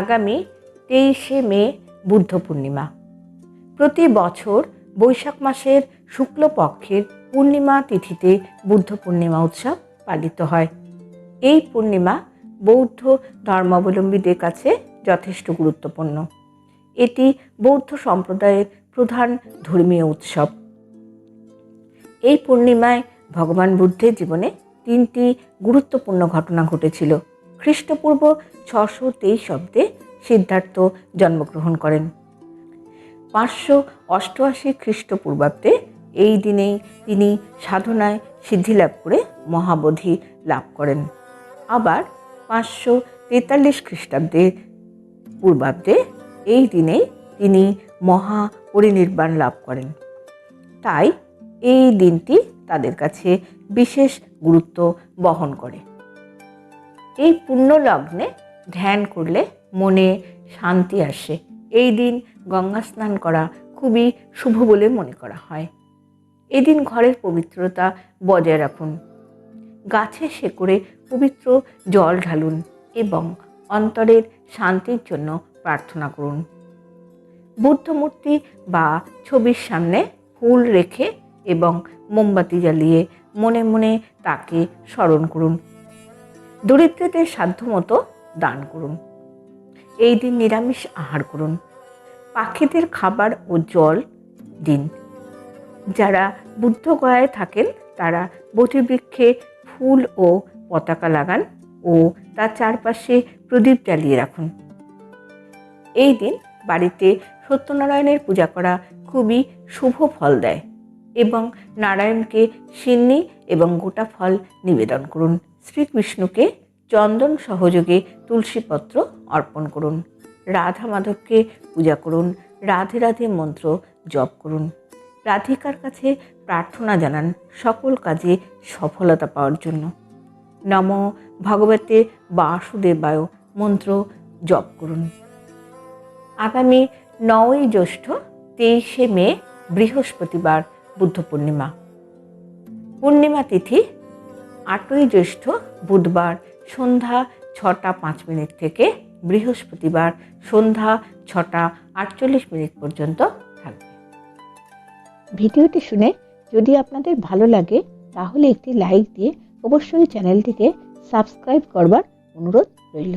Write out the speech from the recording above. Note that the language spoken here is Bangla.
আগামী তেইশে মে বুদ্ধ পূর্ণিমা। প্রতি বছর বৈশাখ মাসের শুক্লপক্ষের পূর্ণিমা তিথিতে বুদ্ধ পূর্ণিমা উৎসব পালিত হয়। এই পূর্ণিমা বৌদ্ধ ধর্মাবলম্বীদের কাছে যথেষ্ট গুরুত্বপূর্ণ। এটি বৌদ্ধ সম্প্রদায়ের প্রধান ধর্মীয় উৎসব। এই পূর্ণিমায় ভগবান বুদ্ধের জীবনে তিনটি গুরুত্বপূর্ণ ঘটনা ঘটেছিল। খ্রিস্টপূর্ব ছশো তেইশ অব্দে সিদ্ধার্থ জন্মগ্রহণ করেন। পাঁচশো অষ্টআশি খ্রিস্টপূর্বাব্দে এই দিনেই তিনি সাধনায় সিদ্ধিলাভ করে মহাবোধি লাভ করেন। আবার পাঁচশো তেতাল্লিশ খ্রিস্টাব্দে পূর্বাব্দে এই দিনেই তিনি মহা পরিনির্বাণ লাভ করেন। তাই এই দিনটি তাদের কাছে বিশেষ গুরুত্ব বহন করে। এই পুণ্য লগ্নে ধ্যান করলে মনে শান্তি আসে। এই দিন গঙ্গা স্নান করা খুবই শুভ বলে মনে করা হয়। এদিন ঘরের পবিত্রতা বজায় রাখুন। গাছে শেকড়ে পবিত্র জল ঢালুন এবং অন্তরের শান্তির জন্য প্রার্থনা করুন। বুদ্ধমূর্তি বা ছবির সামনে ফুল রেখে এবং মোমবাতি জ্বালিয়ে মনে মনে তাকে স্মরণ করুন। দরিদ্রদের সাধ্যমতো দান করুন। এই দিন নিরামিষ আহার করুন। পাখিদের খাবার ও জল দিন। যারা বুদ্ধগয়ায় থাকেন, তারা বৃক্ষে ফুল ও পতাকা লাগান ও তার চারপাশে প্রদীপ জ্বালিয়ে রাখুন। এই দিন বাড়িতে সত্যনারায়ণের পূজা করা খুবই শুভ ফল দেয় এবং নারায়ণকে সিন্নি এবং গোটা ফল নিবেদন করুন। শ্রীকৃষ্ণকে চন্দন সহযোগে তুলসীপত্র অর্পণ করুন। রাধা মাধবকে পূজা করুন। রাধে রাধে মন্ত্র জপ করুন। রাধিকার কাছে প্রার্থনা জানান সকল কাজে সফলতা পাওয়ার জন্য। নম ভগবতে বাসুদেবায় মন্ত্র জপ করুন। আগামী নয়ই জ্যৈষ্ঠ তেইশে মে বৃহস্পতিবার বুদ্ধ পূর্ণিমা। পূর্ণিমা তিথি আটই জ্যৈষ্ঠ বুধবার সন্ধ্যা ছটা পাঁচ মিনিট থেকে বৃহস্পতিবার সন্ধ্যা ছটা আটচল্লিশ মিনিট পর্যন্ত থাকবে। ভিডিওটি শুনে যদি আপনাদের ভালো লাগে, তাহলে একটি লাইক দিয়ে অবশ্যই চ্যানেলটিকে সাবস্ক্রাইব করবার অনুরোধ রইল।